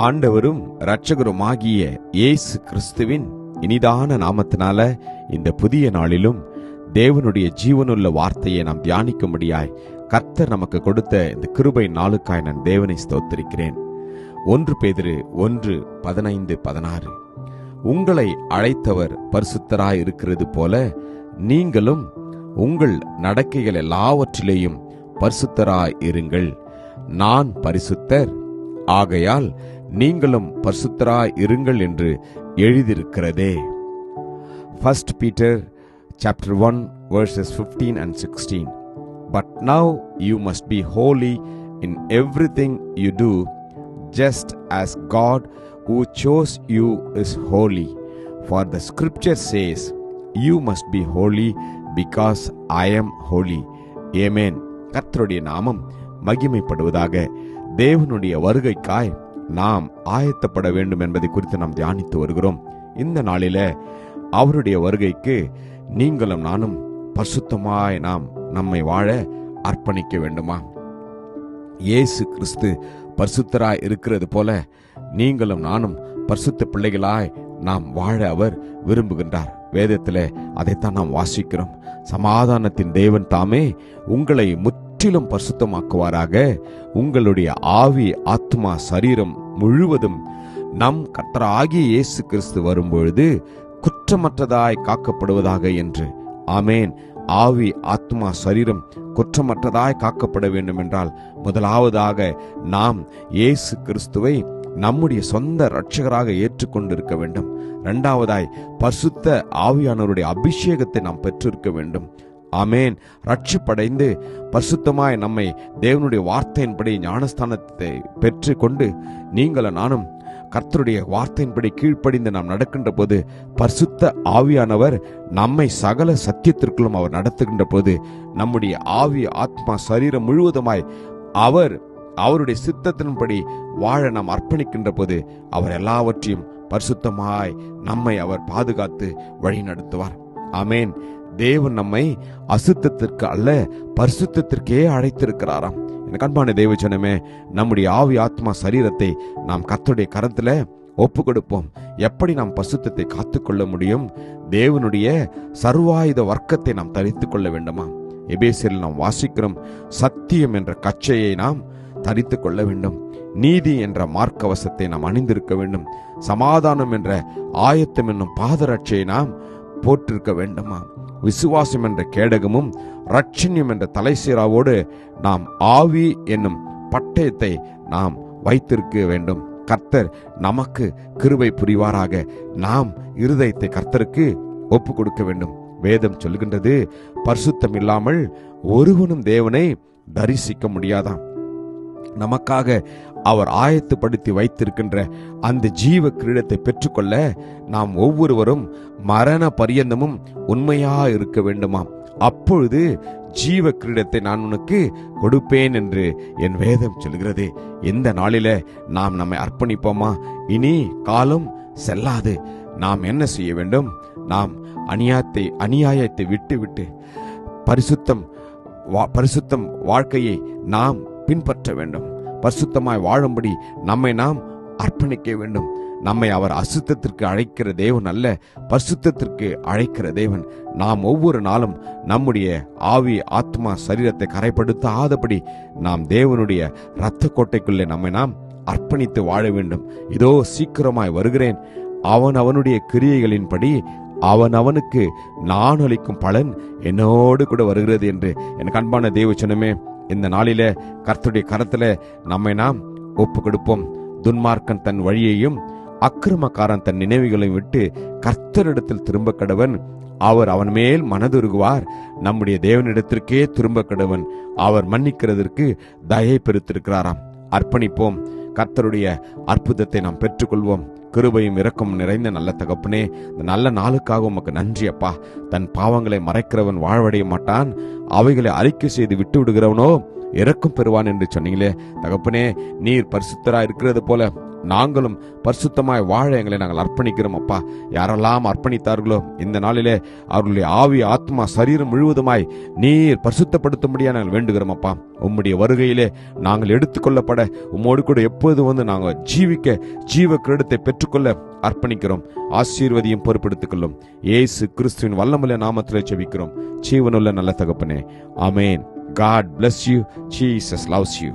ஆண்டவரும் இரட்சகருமாகிய இயேசு கிறிஸ்துவின் இனிதான நாமத்தினால இந்த புதிய நாளிலும் தேவனுடைய ஜீவனுள்ள வார்த்தையை நாம் தியானிக்கும்படியாய் கர்த்தர் நமக்கு கொடுத்த இந்த கிருபை நாளுக்காய் நான் தேவனை ஸ்தோத்திருக்கிறேன். ஒன்று பேதிரு ஒன்று பதினைந்து பதினாறு. உங்களை அழைத்தவர் பரிசுத்தராய் இருக்கிறது போல நீங்களும் உங்கள் நடக்கைகள் எல்லாவற்றிலேயும் பரிசுத்தராய் இருங்கள். நான் பரிசுத்தர். ஆகையால் நீங்களும் பரிசுத்தராய் இருங்கள் என்று எழுதியிருக்கிறதே. First Peter chapter one verses fifteen and sixteen but now you must be holy in everything you do just as God who chose you is holy for the scripture says you must be holy because I am holy amen கர்த்தருடைய நாமம் மகிமைப்படுவதாக தேவனுடைய வருகைக்காய் நாம் ஆயத்தப்பட வேண்டும் என்பதை குறித்து நாம் தியானித்து வருகிறோம். இந்த நாளில அவருடைய வருகைக்கு நீங்களும் நானும் பரிசுத்தமாய் நாம் நம்மை வாழ அர்ப்பணிக்க வேண்டுமா? இயேசு கிறிஸ்து பரிசுத்தராய் இருக்கிறது போல நீங்களும் நானும் பரிசுத்த பிள்ளைகளாய் நாம் வாழ அவர் விரும்புகின்றார். வேதத்தில் அதைத்தான் நாம் வாசிக்கிறோம். சமாதானத்தின் தேவன் தாமே உங்களை முற்றிலும் பரிசுத்தமாக்குவாராக. உங்களுடைய ஆவி ஆத்மா சரீரம் முழுவதும் நம் கர்த்தராகிய இயேசு கிறிஸ்து வரும்பொழுது குற்றமற்றதாய் காக்கப்படுவதாக என்று. ஆமேன். ஆவி ஆத்மா சரீரம் குற்றமற்றதாய் காக்கப்பட வேண்டும் என்றால் முதலாவதாக நாம் இயேசு கிறிஸ்துவை நம்முடைய சொந்த இரட்சகராக ஏற்றுக்கொண்டிருக்க வேண்டும். இரண்டாவதாய் பசுத்த ஆவியானவருடைய அபிஷேகத்தை நாம் பெற்றிருக்க வேண்டும். ஆமேன். ரட்சிப்படைந்து பரிசுத்தமாய் நம்மை தேவனுடைய வார்த்தையின்படி ஞானஸ்தானத்தை பெற்று கொண்டு நீங்களும் நானும் கர்த்தருடைய வார்த்தையின்படி கீழ்ப்படிந்து நாம் நடக்கின்ற போது பரிசுத்த ஆவியானவர் நம்மை சகல சத்தியத்திற்குள்ளும் அவர் நடத்துகின்ற போது நம்முடைய ஆவி ஆத்மா சரீரம் முழுவதுமாய் அவர் அவருடைய சித்தத்தின்படி வாழ நாம் அர்ப்பணிக்கின்ற போது அவர் எல்லாவற்றையும் பரிசுத்தமாய் நம்மை அவர் பாதுகாத்து வழி நடத்துவார் ஆமேன். தேவன் நம்மை அசுத்தத்திற்கு அல்ல பரிசுத்தத்திற்கே அழைத்திருக்கிறாராம். எனக்கு அன்பான தேவச்சனமே நம்முடைய ஆவி ஆத்மா சரீரத்தை நாம் கர்த்தருடைய கரத்துல ஒப்பு கொடுப்போம் எப்படி நாம் பசுத்தத்தை காத்துக்கொள்ள முடியும்? தேவனுடைய சர்வாயுத வர்க்கத்தை நாம் தரித்து கொள்ள வேண்டுமா? எபேசியில் நாம் வாசிக்கிறோம் சத்தியம் என்ற கச்சையை நாம் தரித்து கொள்ள வேண்டும். நீதி என்ற மார்க்கவசத்தை நாம் அணிந்திருக்க வேண்டும். சமாதானம் என்ற ஆயத்தம் என்னும் பாதரட்சையை நாம் போற்றிருக்க வேண்டுமா? விசுவாசம் என்ற கேடகமும் ரட்சண்யம் என்ற தலைசீராவோடு நாம் ஆவி என்னும் பட்டயத்தை நாம் வைத்திருக்க வேண்டும். கர்த்தர் நமக்கு கிருபை புரிவாராக. நாம் இருதயத்தை கர்த்தருக்கு ஒப்பு கொடுக்க வேண்டும். வேதம் சொல்கின்றது பரிசுத்தம் இல்லாமல் ஒருவனும் தேவனை தரிசிக்க முடியாதாம். நமக்காக அவர் ஆயத்துப்படுத்தி வைத்திருக்கின்ற அந்த ஜீவ கிரீடத்தை பெற்றுக்கொள்ள நாம் ஒவ்வொருவரும் மரண பரியந்தமும் உண்மையா இருக்க வேண்டுமாம் அப்பொழுது ஜீவ கிரீடத்தை நான் உனக்கு கொடுப்பேன் என்று என் வேதம் சொல்கிறது இந்த நாளில நாம் நம்மை அர்ப்பணிப்போமா? இனி காலம் செல்லாது. நாம் என்ன செய்ய வேண்டும்? நாம் அநியாயத்தை அநியாயத்தை விட்டு விட்டு பரிசுத்தம் வா- பரிசுத்தம் வாழ்க்கையை நாம் பின்பற்ற வேண்டும். பரிசுத்தமாய் வாழும்படி நம்மை நாம் அர்ப்பணிக்க வேண்டும். நம்மை அவர் அசுத்தத்திற்கு அழைக்கிற தேவன் அல்ல பரிசுத்தத்திற்கு அழைக்கிற தேவன். நாம் ஒவ்வொரு நாளும் நம்முடைய ஆவி ஆத்மா சரீரத்தை கரைப்படுத்தாதபடி நாம் தேவனுடைய இரத்த கோட்டைக்குள்ளே நம்மை நாம் அர்ப்பணித்து வாழ வேண்டும். இதோ சீக்கிரமாய் வருகிறேன். அவன் அவனுடைய கிரியைகளின்படி அவன் அவனுக்கு நான் அளிக்கும் பலன் என்னோடு கூட வருகிறது என்று என் அன்பான தேவச்சனமே இந்த நாளில கர்த்தருடைய கரத்துல நம்மை நாம் ஒப்பு கொடுப்போம் துன்மார்க்கன் தன் வழியையும் அக்கிரமக்காரன் தன் நினைவுகளையும் விட்டு கர்த்தரிடத்தில் திரும்ப கடவன் அவர் அவன் மேல் மனதுருகுவார். நம்முடைய தேவனிடத்திற்கே திரும்ப கடவன் அவர் மன்னிக்கிறதற்கு தயை பெருத்திருக்கிறாராம். அர்ப்பணிப்போம். கர்த்தருடைய அற்புதத்தை நாம் பெற்றுக்கொள்வோம். கிருபையும் இரக்கம் நிறைந்த நல்ல தகப்பனே இந்த நல்ல நாளுக்காக உமக்கு நன்றி அப்பா. தன் பாவங்களை மறைக்கிறவன் வாழ்வடைய மாட்டான். அவைகளை அறிக்கை செய்து விட்டு விடுகிறவனோ இறக்கம் பெறுவான் என்று சொன்னீங்களே. தகப்பனே நீர் பரிசுத்தரா இருக்கிறது போல நாங்களும் பரிசுத்தமாய் வாழ எங்களை நாங்கள் அர்ப்பணிக்கிறோம் அப்பா. யாரெல்லாம் அர்ப்பணித்தார்களோ இந்த நாளிலே அவர்களுடைய ஆவி ஆத்மா சரீரம் முழுவதுமாய் நீர் பரிசுத்தப்படுத்தும்படியா நாங்கள் வேண்டுகிறோம் அப்பா. உம்முடைய வருகையிலே நாங்கள் எடுத்துக்கொள்ளப்பட உம்மோடு கூட எப்போது வந்து நாங்கள் ஜீவிக்க ஜீவ கிரீடத்தை பெற்றுக்கொள்ள அர்ப்பணிக்கிறோம். ஆசீர்வதியும் பொறுப்பெடுத்துக் கொள்ளும் இயேசு கிறிஸ்துவின் வல்லமுள்ள நாமத்தில் ஜெபிக்கிறோம். ஜீவனுள்ள நல்ல தகப்பனே. Amen God bless you Jesus loves you